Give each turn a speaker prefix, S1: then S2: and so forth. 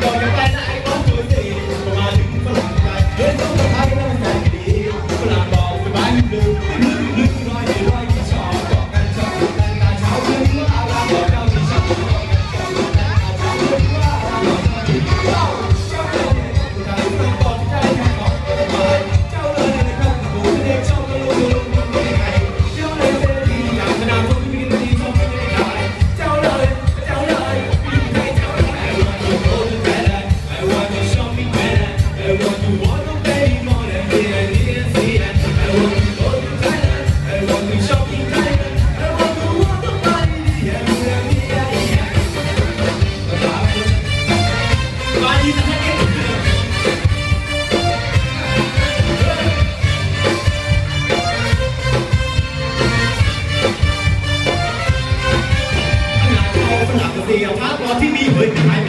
S1: Gracias. เดี่ยวอ้างตัวที่มีเผยขาย